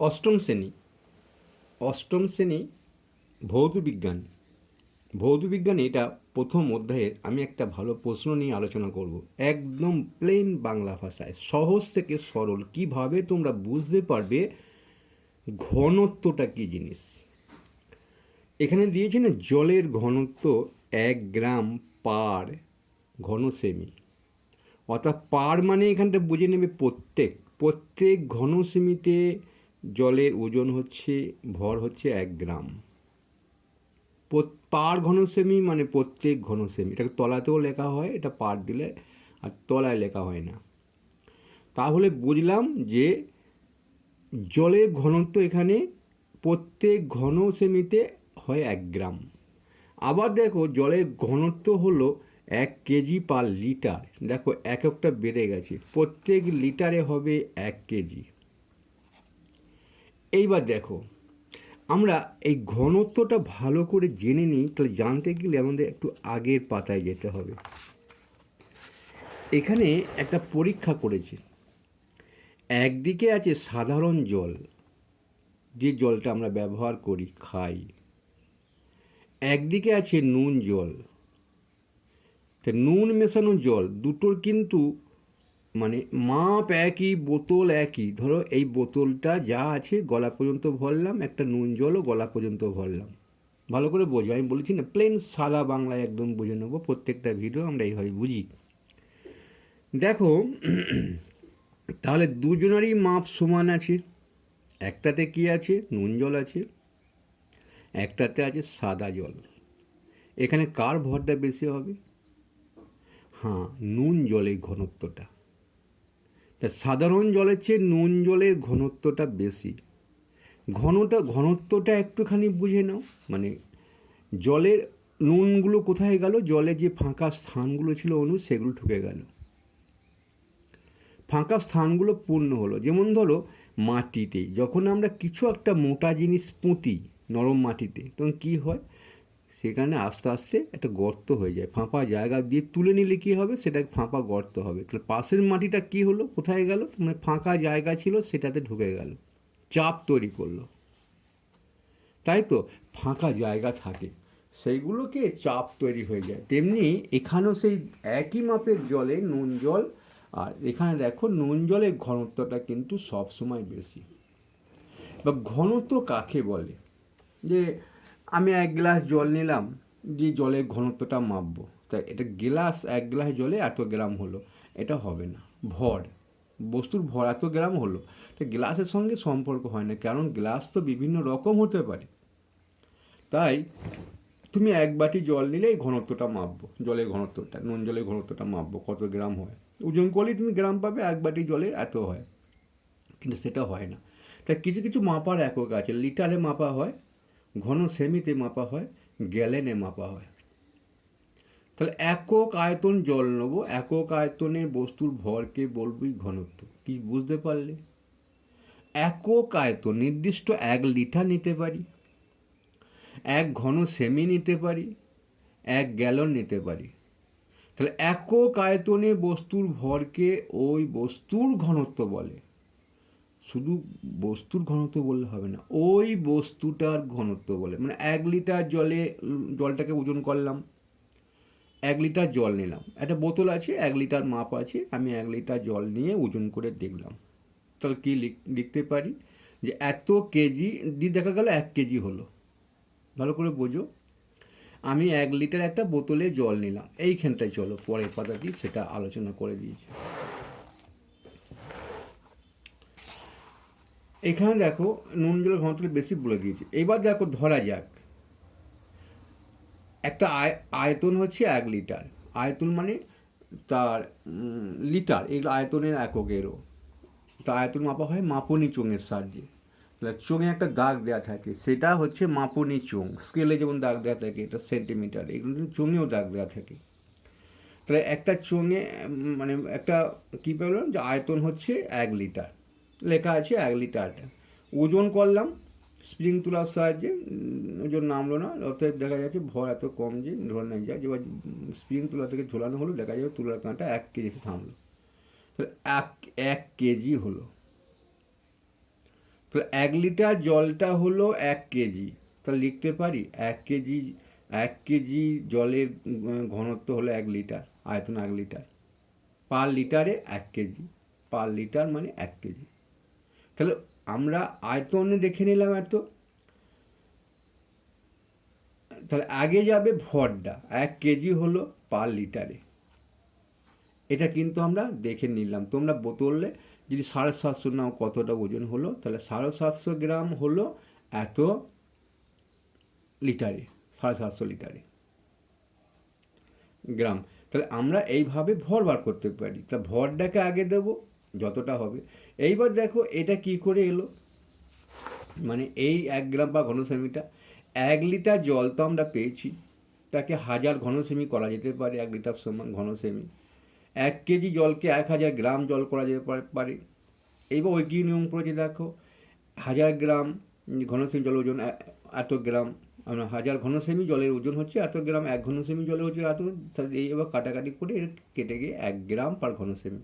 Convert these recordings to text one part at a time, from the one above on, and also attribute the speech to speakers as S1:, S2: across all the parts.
S1: অষ্টম শ্রেণি। অষ্টম শ্রেণি ভৌত বিজ্ঞান ভৌত বিজ্ঞানে এটা প্রথম অধ্যায়ের আমি একটা ভালো প্রশ্ন নিয়ে আলোচনা করব। একদম প্লেন বাংলা ভাষায়, সহজ থেকে সরল, কীভাবে তোমরা বুঝতে পারবে ঘনত্বটা কী জিনিস? এখানে দিয়েছে না, জলের ঘনত্ব এক গ্রাম পার ঘন সেমি। অর্থাৎ পার মানে এখানটা বুঝে নেবে প্রত্যেক। প্রত্যেক ঘন সেমিতে জলের ওজন হচ্ছে, ভর হচ্ছে এক গ্রাম। পার ঘন সেমি মানে প্রত্যেক ঘন সেমি এটাকে তলাতেও লেখা হয়, এটা পার দিলে আর তলায় লেখা হয় না। তাহলে বুঝলাম যে জলের ঘনত্ব এখানে প্রত্যেক ঘন সেমিতে হয় এক গ্রাম। আবার দেখো জলের ঘনত্ব হলো এক কেজি পার লিটার। দেখো এক একটা বেড়ে গেছে। প্রত্যেক লিটারে হবে এক কেজি। এইবার দেখো, আমরা এই ঘনত্বটা ভালো করে জেনে নিই, তাহলে জানতে গেলে আমাদের একটু আগের পাতায় যেতে হবে। এখানে একটা পরীক্ষা করেছে। একদিকে আছে সাধারণ জল, যে জলটা আমরা ব্যবহার করি, খাই। একদিকে আছে নুন জল। তা নুন মেশানো জল, দুটোর কিন্তু মানে মাপ একই, বোতল একই। ধরো এই বোতলটা যা আছে গলা পর্যন্ত ভরলাম, একটা নুন জলও গলা পর্যন্ত ভরলাম। ভালো করে বোঝো, আমি বলেছি না প্লেন সাদা বাংলায় একদম বুঝে নেব, প্রত্যেকটা ভিডিও আমরা এইভাবে বুঝি। দেখো, তাহলে দুজনেরই মাপ সমান আছে। একটাতে কি আছে? নুন জল আছে। একটাতে আছে সাদা জল। এখানে কার ভরটা বেশি হবে? হ্যাঁ নুন জলের ঘনত্বটা। তা সাধারণ জলের চেয়ে নুন জলের ঘনত্বটা বেশি। ঘনটা ঘনত্বটা একটুখানি বুঝে নাও। মানে জলের নুনগুলো কোথায় গেল? জলে যে ফাঁকা স্থানগুলো ছিল অনু, সেগুলো ঢুকে গেল। ফাঁকা স্থানগুলো পূর্ণ হলো। যেমন ধরো মাটিতে, যখন আমরা কিছু একটা মোটা জিনিস পুঁতি নরম মাটিতে, তখন কি হয়? সেখানে আস্তে আস্তে একটা গর্ত হয়ে যায়। ফাঁপা জায়গা দিয়ে তুলে নিলে কি হবে? সেটা ফাঁপা গর্ত হবে। তাহলে পাশের মাটিটা কি হলো? কোথায় গেল? মানে ফাঁকা জায়গা ছিল, সেটাতে ঢুকে গেল। চাপ তৈরি করল। তাই তো ফাঁকা জায়গা থাকে। সেইগুলোকে চাপ তৈরি হয়ে যায়। তেমনি এখানেও সেই একই মাপের জলে নুন জল, আর এখানে দেখো নুন জলের ঘনত্বটা কিন্তু সবসময় বেশি। বা ঘনত্ব কাকে বলে? যে আমি এক গ্লাস জল নিলাম যে জলের ঘনত্বটা মাপবো। তাই এটা গ্লাস, এক গ্লাস জলে এত গ্রাম হলো, এটা হবে না। ভর, বস্তুর ভর এত গ্রাম হলো, তো গ্লাসের সঙ্গে সম্পর্ক হয় না, কারণ গ্লাস তো বিভিন্ন রকম হতে পারে। তাই তুমি এক বাটি জল নিলে এই ঘনত্বটা মাপবো, জলের ঘনত্বটা, নুন জলের ঘনত্বটা মাপবো, কত গ্রাম হয়। ওজন করলেই তুমি গ্রাম পাবে, এক বাটি জলে এত হয়। কিন্তু সেটা হয় না। তাই কিছু কিছু মাপার একক আছে, লিটারে মাপা হয় ঘন সেমিতে মাপা হয়, গ্যালেনে মাপা হয়। তাহলে একক আয়তন জল নেব, একক আয়তনে বস্তুর ভরকে বলবই ঘনত্ব। কি বুঝতে পারলে? একক আয়তন, নির্দিষ্ট এক লিটার নিতে পারি, এক ঘন সেমি নিতে পারি, এক গ্যালন নিতে পারি। তাহলে একক আয়তনে বস্তুর ভরকে ওই বস্তুর ঘনত্ব বলে। শুধু বস্তুর ঘনত্ব বললে হবে না, ওই বস্তুটার ঘনত্ব বলে। মানে এক লিটার জলে, জলটাকে ওজন করলাম, এক লিটার জল নিলাম। একটা বোতল আছে, এক লিটার মাপ আছে, আমি এক লিটার জল নিয়ে ওজন করে দেখলাম। তাহলে কী লিখ- লিখতে পারি? যে এত কেজি দিয়ে দেখা গেল এক কেজি হলো। ভালো করে বোঝো। আমি এক লিটার একটা বোতলে জল নিলাম। এইখানটায় চলো, পরের পাতাটি সেটা আলোচনা করে দিয়েছি। এখানে দেখো নুন জলের ঘনত্বটা বেশি বলে দিয়েছে। এবার দেখো ধরা যাক। একটা আয়, আয়তন হচ্ছে এক লিটার। আয়তন মানে তার লিটার। এগুলো আয়তনের এককেরও। তা আয়তন মাপা হয় মাপনি চোঙের সাহায্যে। তাহলে চোঙে একটা দাগ দেওয়া থাকে। সেটা হচ্ছে মাপনি চোঙ। স্কেলে যেমন দাগ দেওয়া থাকে, এটা সেন্টিমিটার। এগুলো চোঙেও দাগ দেওয়া থাকে। তাহলে একটা চোঙে মানে একটা, কী বললাম যে আয়তন হচ্ছে এক লিটার। লেখা আছে এক লিটারটা ওজন করলাম স্প্রিং তোলার সাহায্যে ওজন নামলো না অর্থাৎ দেখা যাচ্ছে ভর এত কম যে ধরে নেওয়া যায় যেবার স্প্রিং তোলা থেকে ঝোলানো হলো, দেখা যাবে তুলার কাঁটা এক কেজিতে থামলো। তাহলে এক এক কেজি হলো। তাহলে এক লিটার জলটা হলো এক কেজি। তাহলে লিখতে পারি এক কেজি এক কেজি জলের ঘনত্ব হলো এক লিটার, আয়তন এক লিটার। পার লিটারে এক কেজি। পার লিটার মানে এক কেজি। তাহলে আমরা আয়তনে দেখে নিলাম এত। তাহলে আগে যাবে ভরটা এক কেজি হলো পার লিটারে। এটা কিন্তু আমরা দেখে নিলাম। তোমরা বোতলে যদি সাড়ে সাতশো নাও কতটা ওজন হলো, তাহলে সাড়ে সাতশো গ্রাম হলো এত লিটারে, সাড়ে সাতশো লিটারে গ্রাম। তাহলে আমরা এইভাবে ভর বার করতে পারি। তা ভরটাকে আগে দেব, যতটা হবে। এইবার দেখো এটা কি করে এলো? মানে এই এক গ্রাম বা ঘনসেমিটা এক লিটার জল তো আমরা পেয়েছি, তাকে হাজার ঘনসেমি করা যেতে পারে, এক লিটার সমান ঘনসেমি এক কেজি জলকে এক হাজার গ্রাম জল করা যেতে পারে- এইবার ওই কী নিয়ম করেছে দেখো? হাজার গ্রাম ঘনসেমি জলের ওজন এত গ্রাম আমরা হাজার ঘনসেমি জলের ওজন হচ্ছে এত গ্রাম, এক ঘনসেমি জলের ওজন এত, তাহলে এবার কাটাকাটি করে কেটে গিয়ে এক গ্রাম পার ঘনসেমি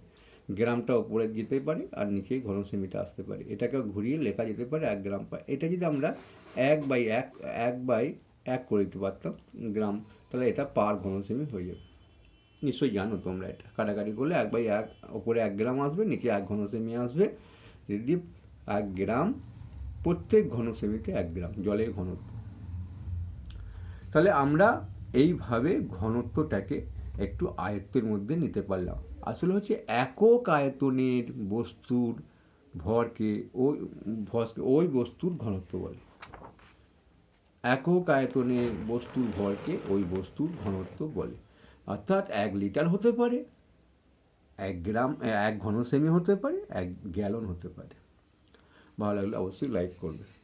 S1: গ্রামটা উপরে যেতে পারে আর নিচে ঘনসেমিটা আসতে পারে। এটাকে ঘুরিয়ে লেখা যেতে পারে এক গ্রাম পার এটা যদি আমরা এক বাই এক এক বাই এক করে দিতে পারতাম গ্রাম, তাহলে এটা পার ঘনসেমি হয়ে যাবে। নিশ্চয়ই জানো তোমরা এটা। কাটাকাটি করলে এক বাই এক, ওপরে এক গ্রাম আসবে, নিচে এক ঘনসেমি আসবে। যদি এক গ্রাম, প্রত্যেক ঘনসেমিতে এক গ্রাম, জলের ঘনত্ব। তাহলে আমরা এইভাবে ঘনত্বটাকে একটু আয়ত্তের মধ্যে নিতে পারলাম। আসলে হচ্ছে একক আয়তনের বস্তুর ভরকে ওই ওই বস্তুর ঘনত্ব বলে। একক আয়তনের বস্তুর ভরকে ওই বস্তুর ঘনত্ব বলে। অর্থাৎ এক লিটার হতে পারে, এক গ্রাম, এক ঘনসেমি হতে পারে, এক গ্যালন হতে পারে। ভালো লাগলে অবশ্যই লাইক করবে।